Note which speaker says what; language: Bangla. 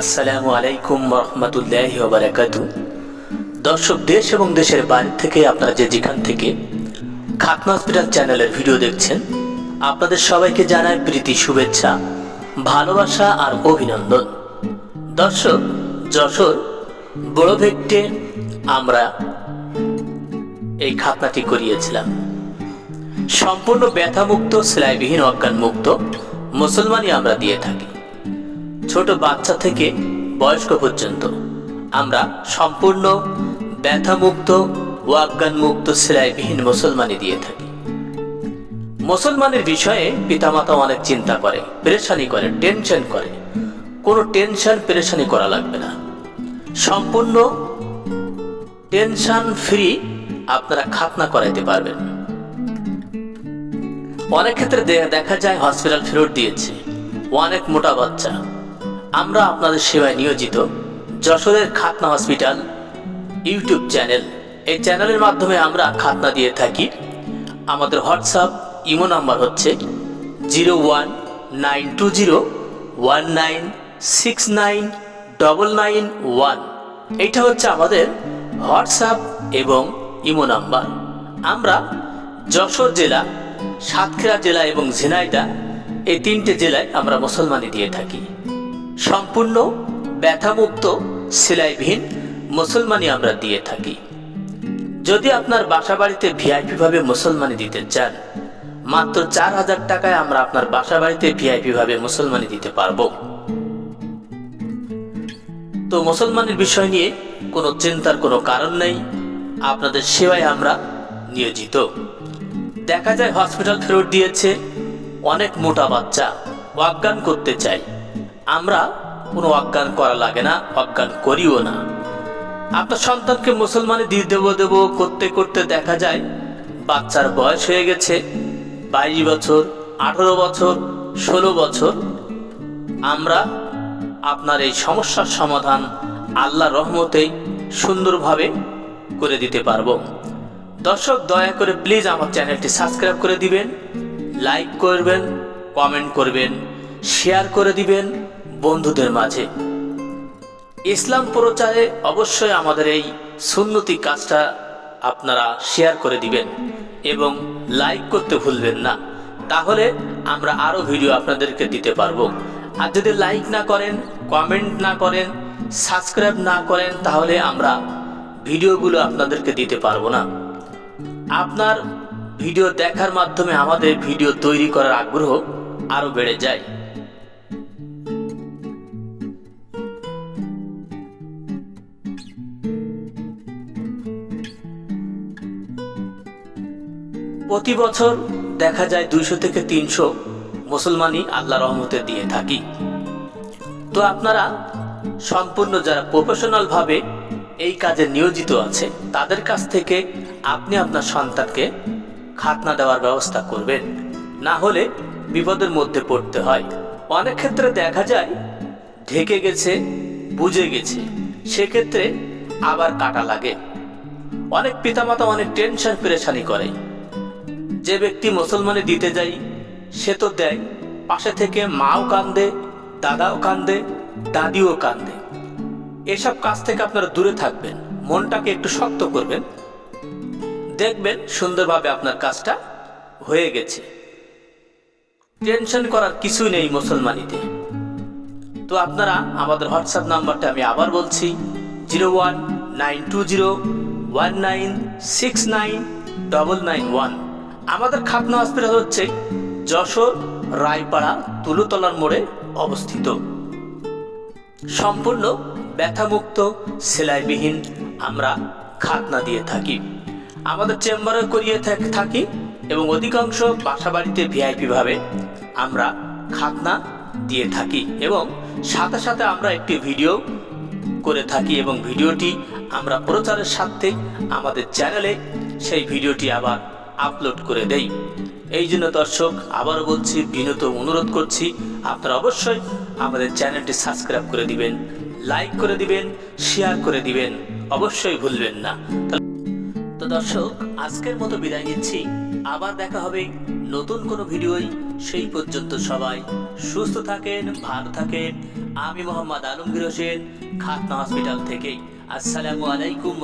Speaker 1: আসসালামু আলাইকুম রহমতুল্লাহ বারাকাত দর্শক, দেশ এবং দেশের বাইরে থেকে আপনারা যে যেখান থেকে খাতনা হসপিটাল চ্যানেলের ভিডিও দেখছেন, আপনাদের সবাইকে জানায় প্রীতি, শুভেচ্ছা, ভালোবাসা আর অভিনন্দন। দর্শক, যশোর বড় ভেট্টে আমরা এই খাতনাটি করিয়েছিলাম। সম্পূর্ণ ব্যথামুক্ত, সেলাইবিহীন অজ্ঞান মুক্ত মুসলমানই আমরা দিয়ে থাকি। ছোট বাচ্চা থেকে বয়স্ক পর্যন্ত। আমরা সম্পূর্ণ ব্যথামুক্ত ও অজ্ঞানমুক্ত সেলাইবিহীন মুসলমানি দিয়ে থাকি। মুসলমানের বিষয়ে পিতামাতা অনেক চিন্তা করে, পেরেশানি করে, টেনশন করে। কোনো টেনশন, পেরেশানি করা লাগবে না। সম্পূর্ণ টেনশন ফ্রি আপনারা খাতনা করাইতে পারবেন। অনেক ক্ষেত্রে দেখা যায় হসপিটাল ফেরত দিয়েছে। অনেক মোটা বাচ্চা। আমরা আপনাদের সেবায় নিয়োজিত। যশোরের খাতনা হসপিটাল ইউটিউব চ্যানেল। এই চ্যানেলের মাধ্যমে আমরা খাতনা দিয়ে থাকি। আমাদের হোয়াটসঅ্যাপ, ইমো নাম্বার হচ্ছে zero one nine two zero one nine six nine double nine one. এইটা হচ্ছে আমাদের হোয়াটসঅ্যাপ এবং ইমো নাম্বার। আমরা যশোর জেলা, সাতক্ষীরা জেলা এবং ঝিনাইদা এই তিনটে জেলায় আমরা মুসলমানি দিয়ে থাকি। সম্পূর্ণ ব্যথামুক্ত সেলাইবিহীন মুসলমানি আমরা দিয়ে থাকি। যদি আপনার বাসা বাড়িতে ভিআইপি ভাবে মুসলমানি দিতে চান, মাত্র চার হাজার টাকায় আমরা আপনার বাসা বাড়িতে ভিআইপি ভাবে মুসলমানি দিতে পারব। তো মুসলমানের বিষয় নিয়ে কোনো চিন্তার কোনো কারণ নেই, আপনাদের সেবায় আমরা নিয়োজিত। দেখা যায় হসপিটাল ফেরত দিয়েছে, অনেক মোটা বাচ্চা, অজ্ঞান করতে চাই আমরা কোনো অজ্ঞান করা লাগে না, অজ্ঞান করিও না। আপনার সন্তানকে মুসলমানে দিয়ে দেবো দেবো, করতে করতে দেখা যায়, বাচ্চার বয়স হয়ে গেছে, বাইশ বছর, আঠারো বছর, ষোলো বছর। আমরা আপনার এই সমস্যার সমাধান আল্লাহ রহমতেই সুন্দরভাবে করে দিতে পারব। দর্শক, দয়া করে প্লিজ আমার চ্যানেলটি সাবস্ক্রাইব করে দিবেন, লাইক করবেন, কমেন্ট করবেন, শেয়ার করে দিবেন বন্ধুদের মাঝে। ইসলাম প্রচারে অবশ্যই আমাদের এই সুন্নতি কাজটা আপনারা শেয়ার করে দিবেন এবং লাইক করতে ভুলবেন না। তাহলে আমরা আরও ভিডিও আপনাদেরকে দিতে পারব। আর যদি লাইক না করেন, কমেন্ট না করেন, সাবস্ক্রাইব না করেন, তাহলে আমরা ভিডিওগুলো আপনাদেরকে দিতে পারব না। আপনার ভিডিও দেখার মাধ্যমে আমাদের ভিডিও তৈরি করার আগ্রহ আরও বেড়ে যায়। প্রতি বছর দেখা যায় দুইশো থেকে তিনশো মুসলমানই আল্লাহ রহমতে দিয়ে থাকি। তো আপনারা সম্পূর্ণ যারা প্রফেশনাল ভাবে এই কাজে নিয়োজিত আছে, তাদের কাছ থেকে আপনি আপনার সন্তানকে খাতনা দেওয়ার ব্যবস্থা করবেন। না হলে বিপদের মধ্যে পড়তে হয়। অনেক ক্ষেত্রে দেখা যায়, ঢেকে গেছে বুঝে গেছে। সেক্ষেত্রে আবার কাটা লাগে। অনেক পিতামাতা অনেক টেনশন পেরেশানি করে। যে ব্যক্তি মুসলমানে দিতে যাই, সে তো দেয়। পাশে থেকে মাও কান্দে, দাদাও কান্দে, দাদিও কান্দে। এসব কাজ থেকে আপনারা দূরে থাকবেন, মনটাকে একটু শক্ত করবেন। দেখবেন সুন্দরভাবে আপনার কাজটা হয়ে গেছে। টেনশন করার কিছুই নেই মুসলমানিতে তো আপনারা আমাদের হোয়াটসঅ্যাপ নাম্বারটা আমি আবার বলছি, zero one nine two zero one nine six nine double nine one. আমাদের খাতনা হসপিটাল হচ্ছে যশোর, রায়পাড়া, তুলুতলার মোড়ে অবস্থিত। সম্পূর্ণ ব্যথামুক্ত, সেলাইবিহীন আমরা খাতনা দিয়ে থাকি। আমাদের চেম্বারে করিয়ে থাক- এবং অধিকাংশ বাসা বাড়িতে ভিআইপি ভাবে আমরা খাতনা দিয়ে থাকি এবং সাথে সাথে আমরা একটি ভিডিও করে থাকি এবং ভিডিওটি আমরা প্রচারের সাথে আমাদের চ্যানেলে সেই ভিডিওটি আবার আপলোড করে দেই। এই জন্য দর্শক, আবারও বলছি, বিনত অনুরোধ করছি, আপনারা অবশ্যই আমাদের চ্যানেলটি সাবস্ক্রাইব করে দিবেন, লাইক করে দিবেন, শেয়ার করে দিবেন, অবশ্যই ভুলবেন না। তো দর্শক, আজকের মতো বিদায় নিচ্ছি। আবার দেখা হবে নতুন কোনো ভিডিওই সেই পর্যন্ত সবাই সুস্থ থাকেন, ভালো থাকেন। আমি মোহাম্মদ আলমগীর হোসেন, খাতনা হসপিটাল থেকে। আসসালামু আলাইকুম